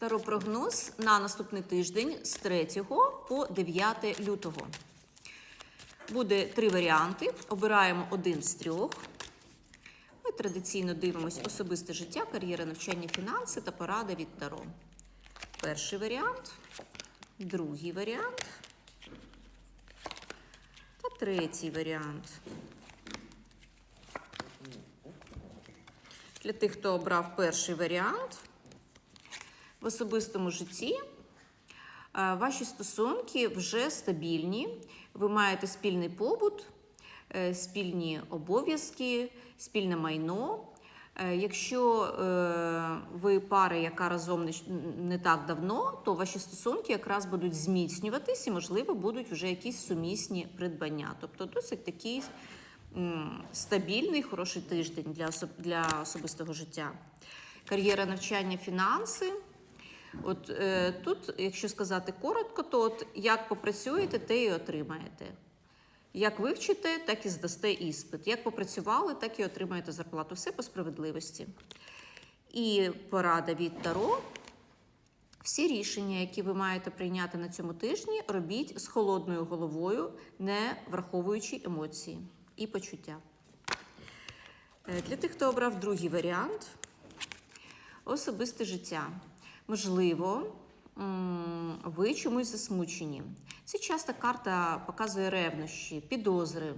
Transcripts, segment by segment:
Таропрогноз на наступний тиждень з 3 по 9 лютого. Буде три варіанти. Обираємо один з трьох. Ми традиційно дивимося особисте життя, кар'єра, навчання, фінанси та порада від Таро. Перший варіант, другий варіант та третій варіант. Для тих, хто обрав перший варіант, в особистому житті е, ваші стосунки вже стабільні. Ви маєте спільний побут, е, спільні обов'язки, спільне майно. Е, Якщо ви пара, яка разом не, так давно, то ваші стосунки якраз будуть зміцнюватись і, можливо, будуть вже якісь сумісні придбання. Тобто досить такий стабільний, хороший тиждень для особистого життя. Кар'єра, навчання, фінанси. От е, тут, якщо сказати коротко, то от як попрацюєте, те і отримаєте. Як вивчите, так і здасте іспит. Як попрацювали, так і отримаєте зарплату. Все по справедливості. І порада від Таро. Всі рішення, які ви маєте прийняти на цьому тижні, робіть з холодною головою, не враховуючи емоції і почуття. Е, Для тих, хто обрав другий варіант, особисте життя. Можливо, ви чомусь засмучені. Це часто карта показує ревнощі, підозри.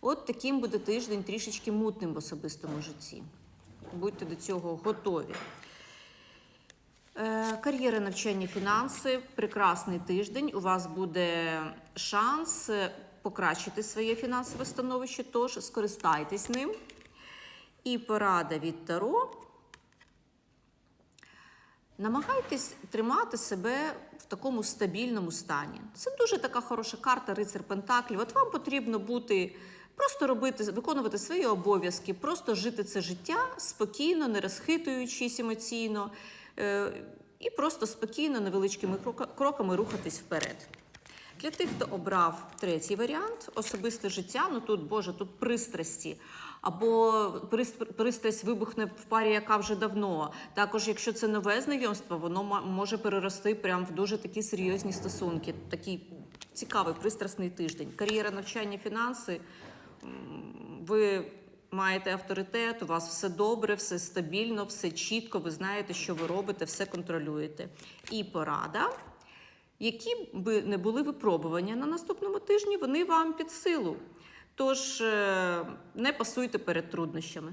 От таким буде тиждень трішечки мутним в особистому житті. Будьте до цього готові. Е, Кар'єра, навчання, фінанси прекрасний тиждень. У вас буде шанс покращити своє фінансове становище, тож скористайтесь ним. І порада від Таро. Намагайтесь тримати себе в такому стабільному стані. Це дуже така хороша карта, рицар Пентаклів. От вам потрібно бути, просто робити, виконувати свої обов'язки, просто жити це життя спокійно, не розхитуючись емоційно, е, і просто спокійно, невеличкими крока- кроками рухатись вперед. Для тих, хто обрав третій варіант, особисте життя, ну тут, Боже, тут пристрасті. Або пристр- пристрасть вибухне в парі, яка вже давно. Також, якщо це нове знайомство, воно може перерости прямо в дуже такі серйозні стосунки. Такий цікавий пристрасний тиждень. Кар'єра, навчання, фінанси. Ви маєте авторитет, у вас все добре, все стабільно, все чітко. Ви знаєте, що ви робите, все контролюєте. І порада. Які би не були випробування на наступному тижні, вони вам під силу. Тож е, не пасуйте перед труднощами.